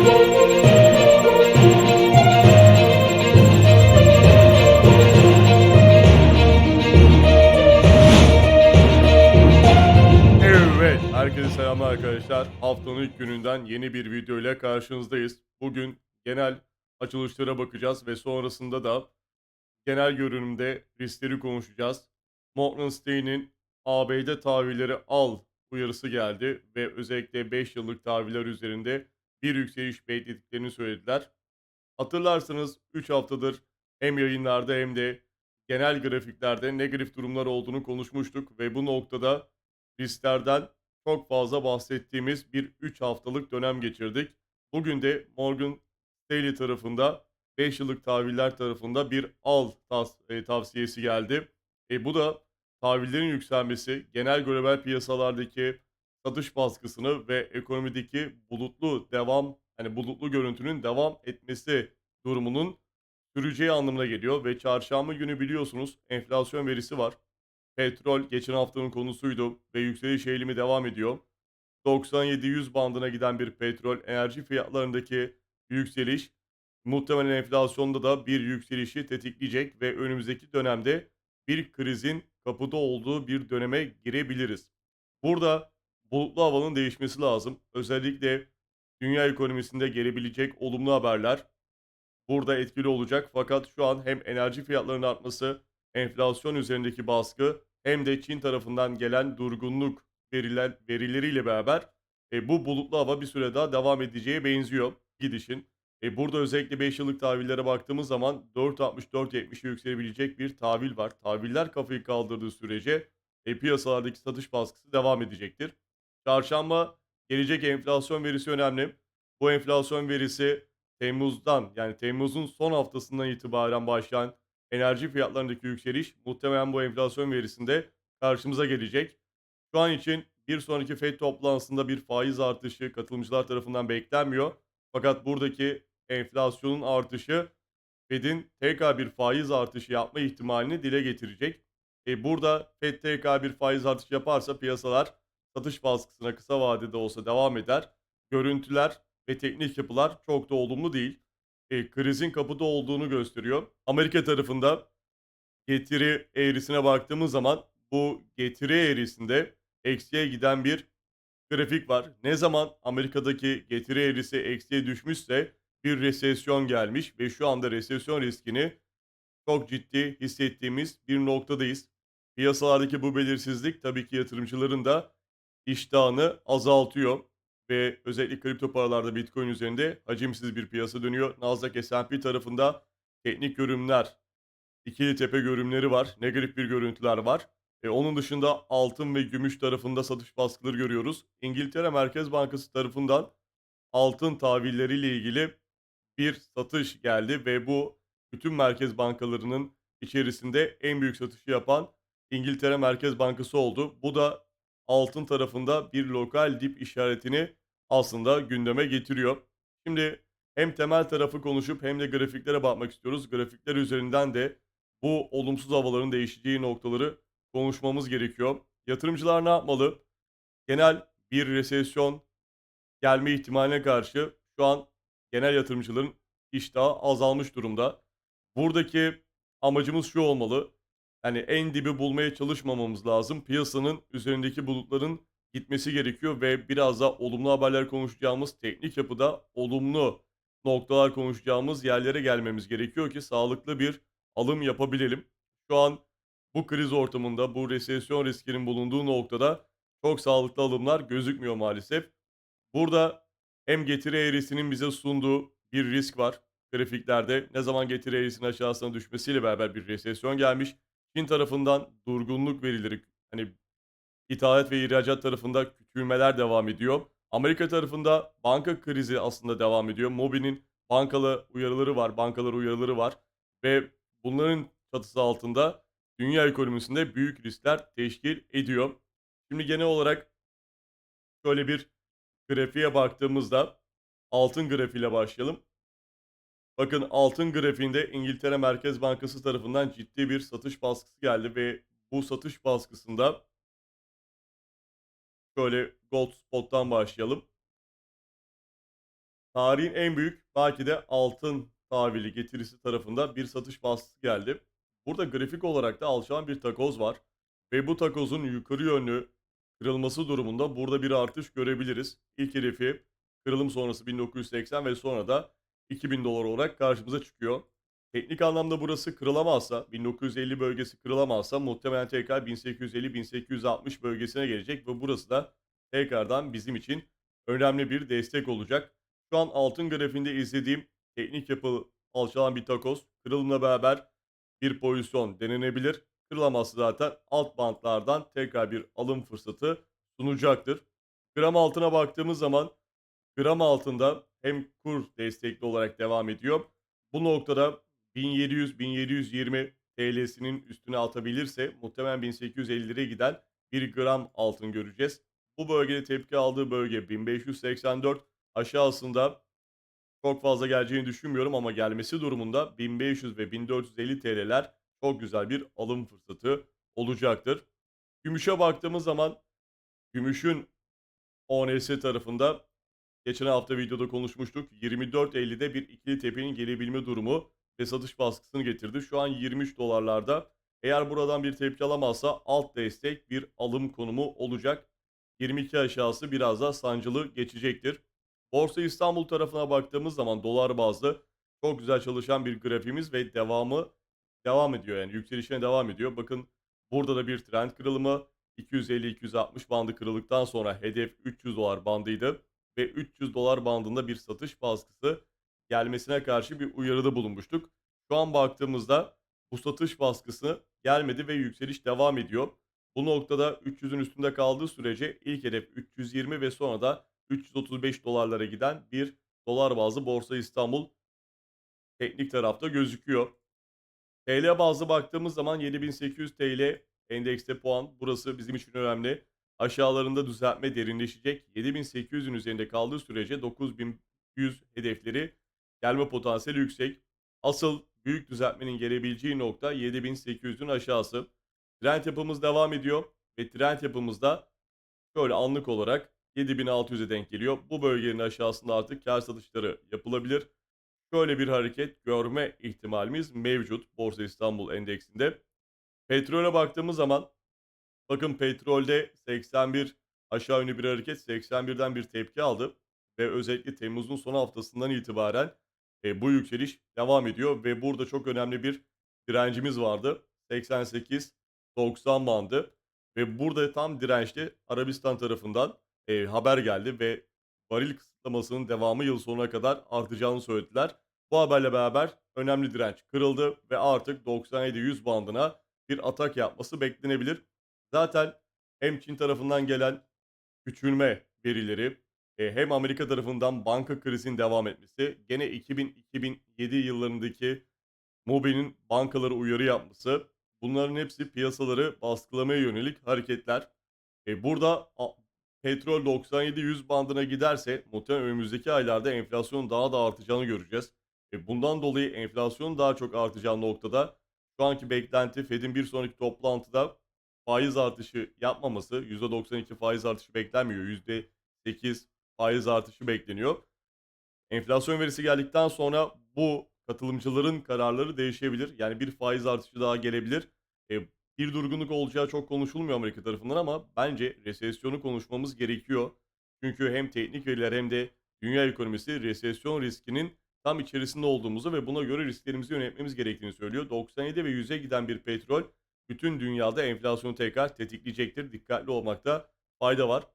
Evet, herkese selamlar arkadaşlar. Haftanın ilk gününden yeni bir video ile karşınızdayız. Bugün genel açılışlara bakacağız ve sonrasında da genel görünümde riskleri konuşacağız. Morgan Stanley'nin ABD tahvilleri al uyarısı geldi ve özellikle 5 yıllık tahviller üzerinde bir yükseliş beklediklerini söylediler. Hatırlarsanız 3 haftadır hem yayınlarda hem de genel grafiklerde negatif durumlar olduğunu konuşmuştuk ve bu noktada risklerden çok fazla bahsettiğimiz bir 3 haftalık dönem geçirdik. Bugün de Morgan Stanley tarafında 5 yıllık tahviller tarafında bir al e, tavsiyesi geldi. E, bu da tahvillerin yükselmesi, genel global piyasalardaki satış baskısını ve ekonomideki bulutlu devam hani bulutlu görüntünün devam etmesi durumunun süreceği anlamına geliyor ve çarşamba günü biliyorsunuz enflasyon verisi var. Petrol geçen haftanın konusuydu ve yükseliş eğilimi devam ediyor. 97-100 bandına giden bir petrol enerji fiyatlarındaki yükseliş muhtemelen enflasyonda da bir yükselişi tetikleyecek ve önümüzdeki dönemde bir krizin kapıda olduğu bir döneme girebiliriz. Burada bulutlu havanın değişmesi lazım. Özellikle dünya ekonomisinde gelebilecek olumlu haberler burada etkili olacak. Fakat şu an hem enerji fiyatlarının artması, enflasyon üzerindeki baskı hem de Çin tarafından gelen durgunluk veriler, verileriyle beraber e, bu bulutlu hava bir süre daha devam edeceğe benziyor gidişin. E, burada özellikle 5 yıllık tahvillere baktığımız zaman 4.60-4.70'e yükselebilecek bir tahvil var. Tahviller kafayı kaldırdığı sürece e, piyasalardaki satış baskısı devam edecektir. Çarşamba gelecek enflasyon verisi önemli. Bu enflasyon verisi Temmuz'dan yani Temmuz'un son haftasından itibaren başlayan enerji fiyatlarındaki yükseliş muhtemelen bu enflasyon verisinde karşımıza gelecek. Şu an için bir sonraki FED toplantısında bir faiz artışı katılımcılar tarafından beklenmiyor. Fakat buradaki enflasyonun artışı Fed'in tekrar bir faiz artışı yapma ihtimalini dile getirecek. E burada Fed tekrar bir faiz artışı yaparsa piyasalar satış baskısına kısa vadede olsa devam eder. Görüntüler ve teknik yapılar çok da olumlu değil. E, krizin kapıda olduğunu gösteriyor. Amerika tarafında getiri eğrisine baktığımız zaman bu getiri eğrisinde eksiye giden bir grafik var. Ne zaman Amerika'daki getiri eğrisi eksiye düşmüşse bir resesyon gelmiş ve şu anda resesyon riskini çok ciddi hissettiğimiz bir noktadayız. Piyasalardaki bu belirsizlik tabii ki yatırımcıların da iştahını azaltıyor ve özellikle kripto paralarda Bitcoin üzerinde hacimsiz bir piyasa dönüyor. Nasdaq S&P tarafında teknik görünümler, ikili tepe görünümleri var, negatif bir görüntüler var. E, onun dışında altın ve gümüş tarafında satış baskıları görüyoruz. İngiltere Merkez Bankası tarafından altın tahvilleriyle ilgili bir satış geldi ve bu bütün merkez bankalarının içerisinde en büyük satışı yapan İngiltere Merkez Bankası oldu. Bu da altın tarafında bir lokal dip işaretini aslında gündeme getiriyor. Şimdi hem temel tarafı konuşup hem de grafiklere bakmak istiyoruz. Grafikler üzerinden de bu olumsuz havaların değişeceği noktaları konuşmamız gerekiyor. Yatırımcılar ne yapmalı? Genel bir resesyon gelme ihtimaline karşı şu an genel yatırımcıların iştahı azalmış durumda. Buradaki amacımız şu olmalı. Yani en dibi bulmaya çalışmamamız lazım. Piyasanın üzerindeki bulutların gitmesi gerekiyor ve biraz da olumlu haberler konuşacağımız teknik yapıda olumlu noktalar konuşacağımız yerlere gelmemiz gerekiyor ki sağlıklı bir alım yapabilelim. Şu an bu kriz ortamında, bu resesyon riskinin bulunduğu noktada çok sağlıklı alımlar gözükmüyor maalesef. Burada hem getiri eğrisinin bize sunduğu bir risk var grafiklerde. Ne zaman getiri eğrisinin aşağısına düşmesiyle beraber bir resesyon gelmiş. Çin tarafından durgunluk verileri hani ithalat ve ihracat tarafında küçülmeler devam ediyor. Amerika tarafında banka krizi aslında devam ediyor. Mobi'nin bankalı uyarıları var, bankalar uyarıları var ve bunların çatısı altında dünya ekonomisinde büyük riskler teşkil ediyor. Şimdi genel olarak şöyle bir grafiğe baktığımızda altın grafiğiyle başlayalım. Bakın altın grafiğinde İngiltere Merkez Bankası tarafından ciddi bir satış baskısı geldi ve bu satış baskısında şöyle Gold Spot'tan başlayalım. Tarihin en büyük belki de altın tahvili getirisi tarafında bir satış baskısı geldi. Burada grafik olarak da alçalan bir takoz var ve bu takozun yukarı yönlü kırılması durumunda burada bir artış görebiliriz. İlk hedefi kırılım sonrası 1980 ve sonra da 2000 dolar olarak karşımıza çıkıyor. Teknik anlamda burası kırılamazsa, 1950 bölgesi kırılamazsa muhtemelen tekrar 1850-1860 bölgesine gelecek ve burası da tekrardan bizim için önemli bir destek olacak. Şu an altın grafiğinde izlediğim teknik yapı alçalan bir takoz. Kırılımla beraber bir pozisyon denenebilir. Kırılamazsa zaten alt bantlardan tekrar bir alım fırsatı sunacaktır. Gram altına baktığımız zaman gram altında hem kur destekli olarak devam ediyor. Bu noktada 1700-1720 TL'sinin üstüne atabilirse muhtemelen 1850 liraya giden bir gram altın göreceğiz. Bu bölgede tepki aldığı bölge 1584 aşağısında çok fazla geleceğini düşünmüyorum ama gelmesi durumunda 1500 ve 1450 TL'ler çok güzel bir alım fırsatı olacaktır. Gümüşe baktığımız zaman gümüşün ONS tarafında geçen hafta videoda konuşmuştuk. 24.50'de bir ikili tepenin gelebilme durumu ve satış baskısını getirdi. Şu an 23 dolarlarda. Eğer buradan bir tepki alamazsa alt destek bir alım konumu olacak. 22 aşağısı biraz daha sancılı geçecektir. Borsa İstanbul tarafına baktığımız zaman dolar bazlı çok güzel çalışan bir grafiğimiz ve devamı devam ediyor. Yani yükselişine devam ediyor. Bakın burada da bir trend kırılımı 250-260 bandı kırıldıktan sonra hedef 300 dolar bandıydı ve 300 dolar bandında bir satış baskısı gelmesine karşı bir uyarıda bulunmuştuk. Şu an baktığımızda bu satış baskısı gelmedi ve yükseliş devam ediyor. Bu noktada 300'ün üstünde kaldığı sürece ilk hedef 320 ve sonra da 335 dolarlara giden bir dolar bazlı Borsa İstanbul teknik tarafta gözüküyor. TL bazlı baktığımız zaman 7800 TL endekste puan. Burası bizim için önemli. Aşağılarında düzeltme derinleşecek. 7800'ün üzerinde kaldığı sürece 9100 hedefleri gelme potansiyeli yüksek. Asıl büyük düzeltmenin gelebileceği nokta 7800'ün aşağısı. Trend yapımız devam ediyor ve trend yapımızda şöyle anlık olarak 7600'e denk geliyor. Bu bölgenin aşağısında artık kar satışları yapılabilir. Şöyle bir hareket görme ihtimalimiz mevcut Borsa İstanbul Endeksinde. Petrole baktığımız zaman bakın petrolde 81 aşağı yönlü bir hareket 81'den bir tepki aldı ve özellikle Temmuz'un son haftasından itibaren e, bu yükseliş devam ediyor ve burada çok önemli bir direncimiz vardı. 88 90 bandı ve burada tam dirençte Arabistan tarafından e, haber geldi ve varil kısıtlamasının devamı yıl sonuna kadar artacağını söylediler. Bu haberle beraber önemli direnç kırıldı ve artık 97-100 bandına bir atak yapması beklenebilir. Zaten hem Çin tarafından gelen küçülme verileri e, hem Amerika tarafından banka krizinin devam etmesi, gene 2000-2007 yıllarındaki Mobi'nin bankalara uyarı yapması, bunların hepsi piyasaları baskılamaya yönelik hareketler. E, burada petrol 97-100 bandına giderse muhtemelen önümüzdeki aylarda enflasyonun daha da artacağını göreceğiz. E, bundan dolayı enflasyonun daha çok artacağı noktada şu anki beklenti Fed'in bir sonraki toplantıda faiz artışı yapmaması, %92 faiz artışı beklenmiyor, %8 faiz artışı bekleniyor. Enflasyon verisi geldikten sonra bu katılımcıların kararları değişebilir. Yani bir faiz artışı daha gelebilir. E, bir durgunluk olacağı çok konuşulmuyor Amerika tarafından ama bence resesyonu konuşmamız gerekiyor. Çünkü hem teknik veriler hem de dünya ekonomisi resesyon riskinin tam içerisinde olduğumuzu ve buna göre risklerimizi yönetmemiz gerektiğini söylüyor. 97 ve 100'e giden bir petrol bütün dünyada enflasyonu tekrar tetikleyecektir. Dikkatli olmakta fayda var.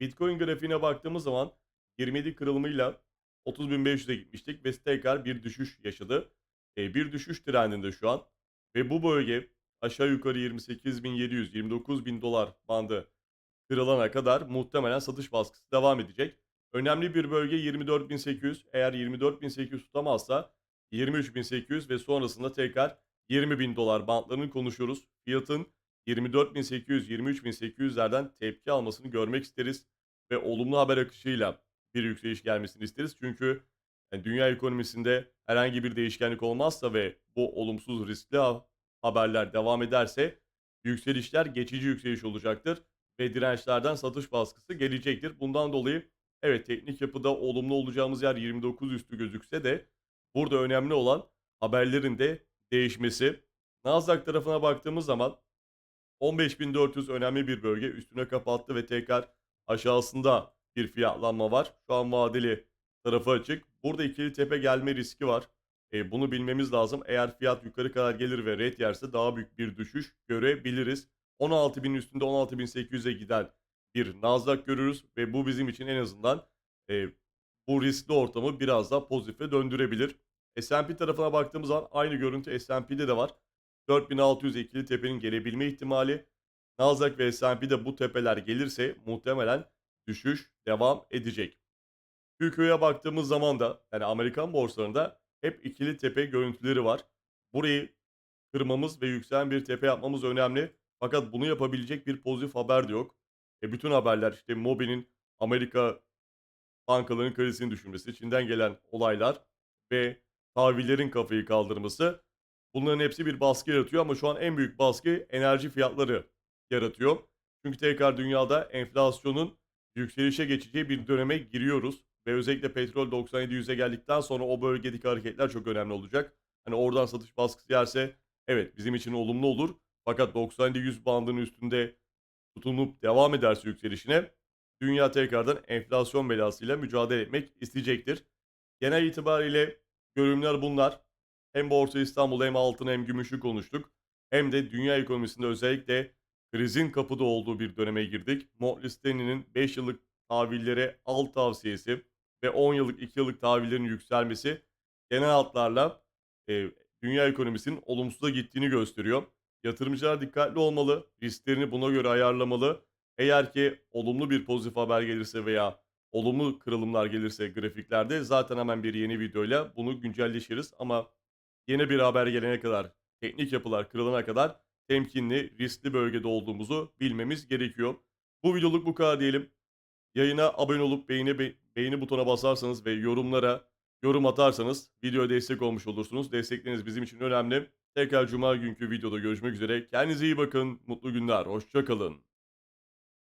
Bitcoin grafiğine baktığımız zaman 27 kırılımıyla 30.500'e gitmiştik ve tekrar bir düşüş yaşadı. E, bir düşüş trendinde şu an ve bu bölge aşağı yukarı 28.700 29.000 dolar bandı kırılana kadar muhtemelen satış baskısı devam edecek. Önemli bir bölge 24.800. Eğer 24.800 tutamazsa 23.800 ve sonrasında tekrar 20.000 dolar bantlarını konuşuyoruz. Fiyatın 24.800 23.800'lerden tepki almasını görmek isteriz ve olumlu haber akışıyla bir yükseliş gelmesini isteriz. Çünkü yani dünya ekonomisinde herhangi bir değişkenlik olmazsa ve bu olumsuz riskli ha- haberler devam ederse yükselişler geçici yükseliş olacaktır ve dirençlerden satış baskısı gelecektir. Bundan dolayı Evet teknik yapıda olumlu olacağımız yer 29 üstü gözükse de burada önemli olan haberlerin de değişmesi. Nasdaq tarafına baktığımız zaman 15.400 önemli bir bölge üstüne kapattı ve tekrar aşağısında bir fiyatlanma var. Şu an vadeli tarafı açık. Burada ikili tepe gelme riski var. E, bunu bilmemiz lazım. Eğer fiyat yukarı kadar gelir ve red yerse daha büyük bir düşüş görebiliriz. 16.000 üstünde 16.800'e giden bir Nasdaq görürüz ve bu bizim için en azından e, bu riskli ortamı biraz daha pozitife döndürebilir. S&P tarafına baktığımız zaman aynı görüntü S&P'de de var. 4600 ikili tepenin gelebilme ihtimali. Nasdaq ve S&P'de bu tepeler gelirse muhtemelen düşüş devam edecek. QQ'ya baktığımız zaman da yani Amerikan borsalarında hep ikili tepe görüntüleri var. Burayı kırmamız ve yükselen bir tepe yapmamız önemli. Fakat bunu yapabilecek bir pozitif haber de yok. E bütün haberler işte Mobi'nin Amerika bankaların krizini düşürmesi, Çin'den gelen olaylar ve tahvillerin kafayı kaldırması bunların hepsi bir baskı yaratıyor ama şu an en büyük baskı enerji fiyatları yaratıyor. Çünkü tekrar dünyada enflasyonun yükselişe geçeceği bir döneme giriyoruz ve özellikle petrol 97-100'e geldikten sonra o bölgedeki hareketler çok önemli olacak. Hani oradan satış baskısı yerse evet bizim için olumlu olur. Fakat 97-100 bandının üstünde tutunup devam ederse yükselişine dünya tekrardan enflasyon belasıyla mücadele etmek isteyecektir. Genel itibariyle görünümler bunlar. Hem Borsa İstanbul hem altın hem gümüşü konuştuk. Hem de dünya ekonomisinde özellikle krizin kapıda olduğu bir döneme girdik. Stanley'nin 5 yıllık tahvillere al tavsiyesi ve 10 yıllık 2 yıllık tahvillerin yükselmesi genel hatlarla e, dünya ekonomisinin olumsuza gittiğini gösteriyor. Yatırımcılar dikkatli olmalı, risklerini buna göre ayarlamalı. Eğer ki olumlu bir pozitif haber gelirse veya olumlu kırılımlar gelirse grafiklerde zaten hemen bir yeni videoyla bunu güncelleşiriz. Ama yeni bir haber gelene kadar, teknik yapılar kırılana kadar temkinli, riskli bölgede olduğumuzu bilmemiz gerekiyor. Bu videoluk bu kadar diyelim. Yayına abone olup beğeni, be- beğeni butona basarsanız ve yorumlara yorum atarsanız videoya destek olmuş olursunuz. Destekleriniz bizim için önemli. Tekrar cuma günkü videoda görüşmek üzere. Kendinize iyi bakın. Mutlu günler. Hoşçakalın.